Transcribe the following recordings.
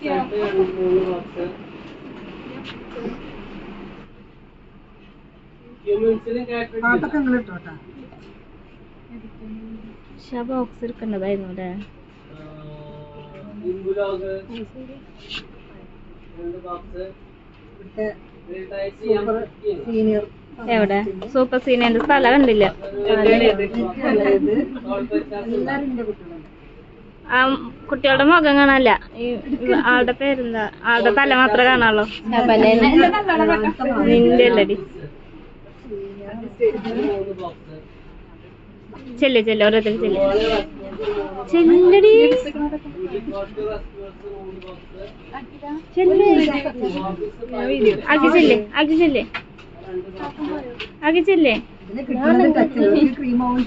Box ഹ്യൂമൻസിലും പാട്ടൊക്കെ നിങ്ങൾ ഇട്ടോട്ടാ. പക്ഷെ ആ ബോക്സ് എടുക്കേണ്ടതായിരുന്നു അല്ലേ? എവിടെ? സൂപ്പർ സീനിയറിന്റെ സ്ഥലം കണ്ടില്ല? കുട്ടികളുടെ മുഖം കാണാനല്ല. ആളുടെ പേരെന്താ? ആളുടെ തല മാത്രമേ കാണാനുള്ളൂ. നിന്റെ അല്ലടി ചെല്ല് ചെല്ല് ഓരോരുത്തർ ചെല്ല്. ചെല്ലടി. ചെല്ല്. ആക്കി ചെല്ല് ആക്കി ചെല്ല്. ആക്കി ചെല്ല്.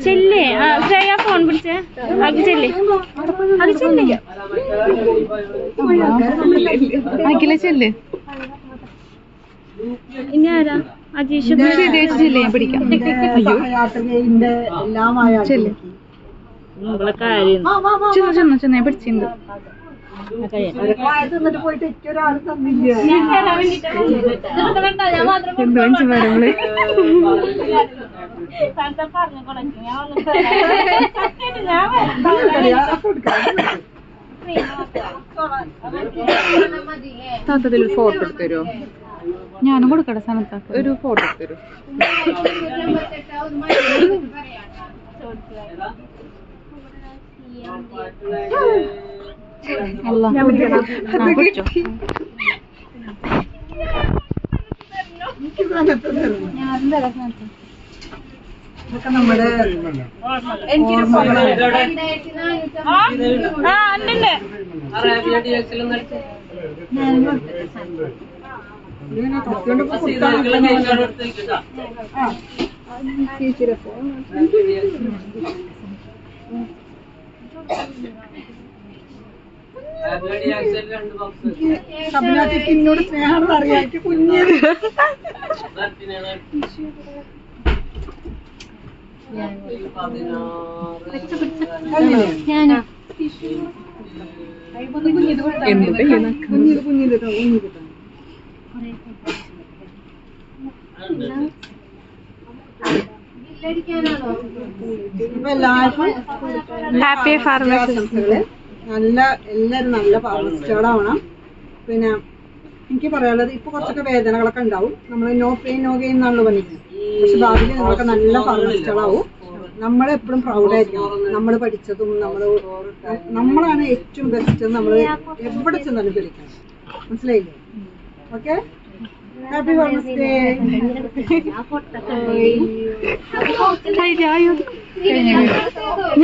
ചെല്ല്. ആ ശ്രേയ ഫോൺ വിളിച്ചേ? ചെല്ല് ആക്കി ചെല്ല് അഖില ചെല്ലേ. ഇനി ആരാ? അജീഷ് ചെല്ല് ഞാൻ പിടിക്കാം. കാര്യം ചെന്നു ചെന്നു ചെന്നു ഞാൻ പിടിച്ചിട്ടുണ്ട്. തിന്നിട്ട് പോയിട്ട് മനസ്സിൽ നമ്മൾ താത്തതിൽ ഒരു ഫോട്ടോ എടുത്ത് തരുമോ ഞാനും കൊടുക്കട്ടെ സ്ഥാനത്താക്ക് ഒരു ഫോട്ടോ എടുത്ത് തരുമോ അല്ല ഞാൻ ഇതൊക്കെ നമ്മുടെ ഫോൺ സബിനാറ്റിക്ക് എന്നോട് സ്നേഹം അറിയാം. കുഞ്ഞത്. ഹാപ്പി ഫാർമസി നല്ല എല്ലാരും നല്ല ഫാർമസിസ്റ്റുകളാവണം പിന്നെ എനിക്ക് പറയാനുള്ളത് ഇപ്പൊ കുറച്ചൊക്കെ വേദനകളൊക്കെ ഉണ്ടാവും. നമ്മൾ നോ പെയിൻ നോ ഗെയിൻ എന്നാണല്ലോ പറഞ്ഞിരിക്കുന്നത്. പക്ഷെ ഭാവിയിൽ നിങ്ങളൊക്കെ നല്ല ഫാർമസിസ്റ്റുകളാവും. നമ്മളെപ്പോഴും പ്രൗഡായിരിക്കണം നമ്മൾ പഠിച്ചതും നമ്മൾ നമ്മളാണ് ഏറ്റവും ബെസ്റ്റ് നമ്മൾ എവിടെ ചെന്നാലും വിളിക്കണം മനസ്സിലായില്ലേ? ഓക്കെ ഹാപ്പി ഫാർമസി ഡേ കഴിഞ്ഞു